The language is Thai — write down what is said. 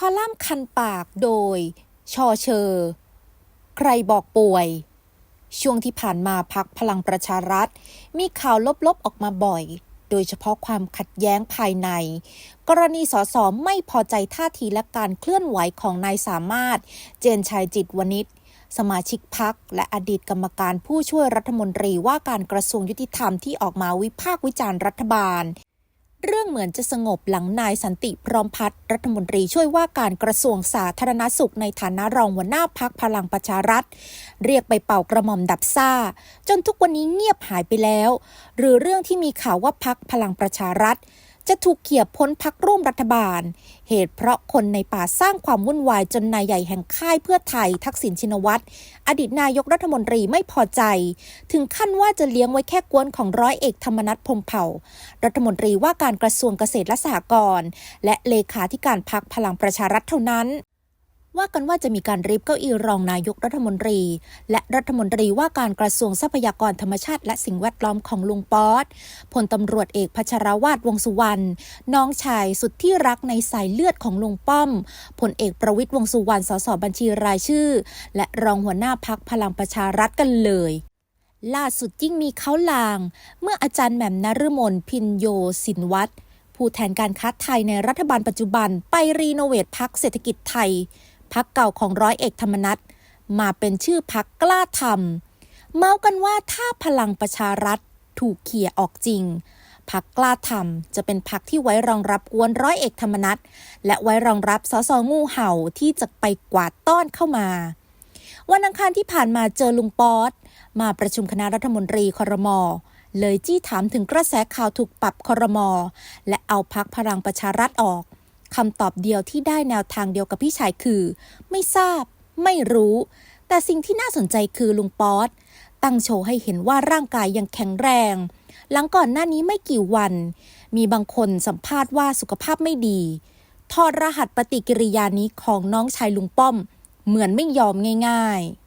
คอลัมน์คันปากโดย ชอเชอ ใครบอกป่วย ช่วงที่ผ่านมาพักพลังประชารัฐ มีข่าวลบๆออกมาบ่อย โดยเฉพาะความขัดแย้งภายใน กรณีสสไม่พอใจท่าทีและการเคลื่อนไหวของนายสามารถ เจนชัยจิตวณิชสมาชิกพักและอดีตกรรมการผู้ช่วยรัฐมนตรีว่าการกระทรวงยุติธรรมที่ออกมาวิพากษ์วิจารณ์รัฐบาล เรื่องเหมือนจะสงบหลังนายสันติพร้อมพัฒน์รัฐมนตรีช่วยว่าการกระทรวงสาธารณสุขในฐานะรองหัวหน้าพักพลังประชารัฐ เรียกไปเป่ากระหม่อมดับซ่า จนทุกวันนี้เงียบหายไปแล้ว หรือเรื่องที่มีข่าวว่าพักพลังประชารัฐ จะถูกเขี่ยพ้นพักร่วมรัฐบาล เหตุเพราะคนในป่าสร้างความวุ่นวายจนนายใหญ่แห่งค่ายเพื่อไทยทักษิณชินวัตรอดีตนายกรัฐมนตรีไม่พอใจ ถึงขั้นว่าจะเลี้ยงไว้แค่กวนของร้อยเอกธรรมนัฐพมเผ่า รัฐมนตรีว่าการกระทรวงเกษตรและสหกรณ์และเลขาธิการพักพลังประชารัฐเท่านั้น ว่ากันว่าจะมีการริบเก้าอี้รองนายกรัฐมนตรี และรัฐมนตรีว่าการกระทรวงทรัพยากรธรรมชาติ และสิ่งแวดล้อมของลุงป๊อตพลตำรวจเอกพัชรวาทวงสุวรรณน้องชายสุดที่รักในสายเลือดของลุงป้อมพลเอกประวิตยวงสุวรรณสสบัญชีรายชื่อ และรองหัวหน้าพักพลังประชารัฐกันเลยล่าสุดยิ่งมีเขาลาง เมื่ออาจารย์แหม่มนฤมลพินโยสินวัตรผู้แทนการค้าไทยในรัฐบาลปัจจุบันไปรีโนเวทพักเศรษฐกิจไทย พักเก่าของร้อยเอกธรรมนัฐมาเป็นชื่อพักกล้าทำเมากันว่าถ้าพลังประชารัฐถูกเขี่ยออกจริงพักกล้าทำจะเป็นพักที่ไว้รองรับกวนร้อยเอกธรรมนัฐและไว้รองรับสสงูเห่าที่จะไปกวาดต้อนเข้ามา วันอังคารที่ผ่านมาเจอลุงป๊อตมาประชุมคณะรัฐมนตรีครมเลยจี้ถามถึงกระแสข่าวถูกปรับครมและเอาพักพลังประชารัฐออก คำตอบเดียวที่ได้แนวทางเดียวกับพี่ชายคือ ไม่ทราบ ไม่รู้ แต่สิ่งที่น่าสนใจคือลุงป๊อตตั้งโชว์ให้เห็นว่าร่างกายยังแข็งแรง หลังก่อนหน้านี้ไม่กี่วัน มีบางคนสัมภาษณ์ว่าสุขภาพไม่ดีถอดรหัสปฏิกิริยานี้ของน้องชายลุงป้อม เหมือนไม่ยอมง่าย ๆ